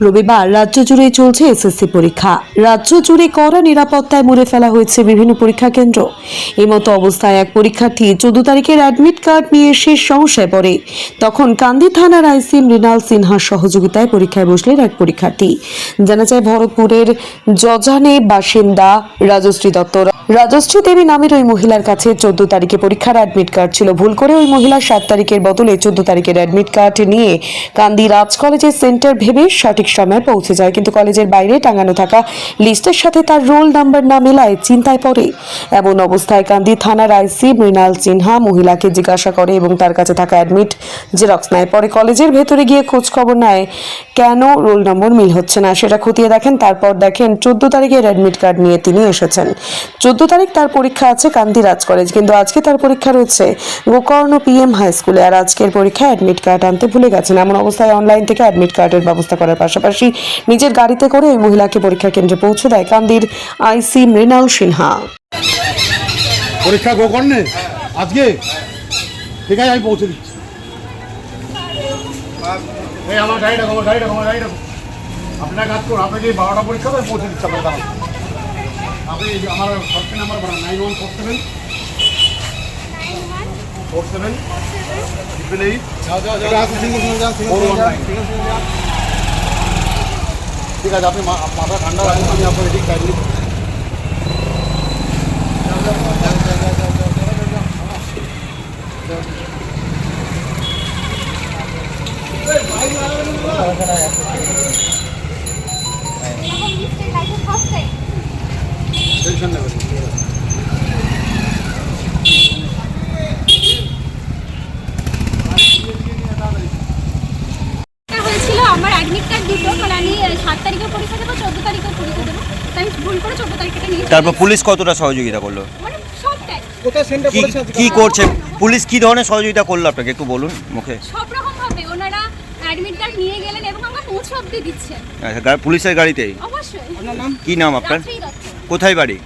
রবিবার রাজ্য জুড়ে চলছে এসএসসি পরীক্ষা। রাজ্য জুড়ে কড়া নিরাপত্তায় মুড়ে ফেলা হয়েছে বিভিন্ন পরীক্ষা কেন্দ্র। এই মতো অবস্থায় এক পরীক্ষার্থী চোদ্দ তারিখের অ্যাডমিট কার্ড নিয়ে শেষ সমস্যায় পড়ে। তখন কান্দি থানার আইসি মৃণাল সিনহার সহযোগিতায় পরীক্ষায় বসলেন এক পরীক্ষার্থী। জানা যায়, ভরতপুরের জজানে বাসিন্দা রাজশ্রী দত্ত রাজশ্রী দেবী নামের ওই মহিলার কাছে চোদ্দ তারিখে পরীক্ষার অ্যাডমিট কার্ড ছিল। ভুল করে ওই মহিলা সাত তারিখের বদলে চোদ্দ তারিখের অ্যাডমিট কার্ড নিয়ে কান্দি রাজ কলেজের সেন্টার ভেবে সঠিক সময়ে পৌঁছে যায়। কিন্তু কলেজের বাইরে টাঙানো থাকা লিস্টের সাথে তার রোল নাম্বার না মেলায় চিন্তায় পড়ে। এমন অবস্থায় কান্দি থানার আইসি মৃণাল সিনহা মহিলাকে জিজ্ঞাসা করে এবং তার কাছে থাকা অ্যাডমিট জেরক্স নেয়। পরে কলেজের ভেতরে গিয়ে খোঁজ খবর নেয়, কেন রোল নম্বর মিল হচ্ছে না? সেটা খতিয়ে দেখেন, তারপর দেখেন চোদ্দ তারিখের অ্যাডমিট কার্ড নিয়ে তিনি এসেছেন। চোদ্দ তারিখ তার পরীক্ষা আছে কান্দি রাজ কলেজ, কিন্তু আজকে তার পরীক্ষা রয়েছে গোকর্ণ পিএম হাই স্কুলে, আর আজকের পরীক্ষায় অ্যাডমিট কার্ড আনতে ভুলে গেছেন। এমন অবস্থায় অনলাইন থেকে অ্যাডমিট কার্ডের ব্যবস্থা করার পাশাপাশি নিজের গাড়িতে করে ওই মহিলাকে পরীক্ষা কেন্দ্রে পৌঁছে দেয় কান্দির আইসি মৃণাল সিনহা। পরীক্ষা গোকর্ণে? আজকে? ঠিক আছে আমি পৌঁছে দিচ্ছি। আপনার কাজ করুন, আপনাকে বারোটা পরীক্ষা পৌঁছে দিচ্ছি আপনার আপনি এই যে আমার সবকে নাম্বার বানান nine one four seven four seven triple eight four one nine ঠিক আছে আপনি মা- মাথা ঠান্ডা রাখুন আমি আপনার এদিক গাড়ি টেনশন অ্যাডমিট কার্ড দুটো আমি সাত তারিখে পরীক্ষা দেবো চোদ্দ তারিখে পরীক্ষা দেবো। তাই ভুল করে চোদ্দ তারিখটা নিয়ে তারপর পুলিশ কতটা সহযোগিতা করল? মানে সবটাই কি কি করছে? পুলিশ কি ধরনের সহযোগিতা করল আপনাকে? একটু বলুন মুখে। সব রকম ভাবে ওনারা অ্যাডমিট কার্ড নিয়ে গেলেন এবং আমরা পৌঁছে অব্দি দিচ্ছেন। আচ্ছা গা- পুলিশের গাড়িতেই? অবশ্যই। কি নাম আপনার? রাত্রেই দত্ত। কোথায় বাড়ি?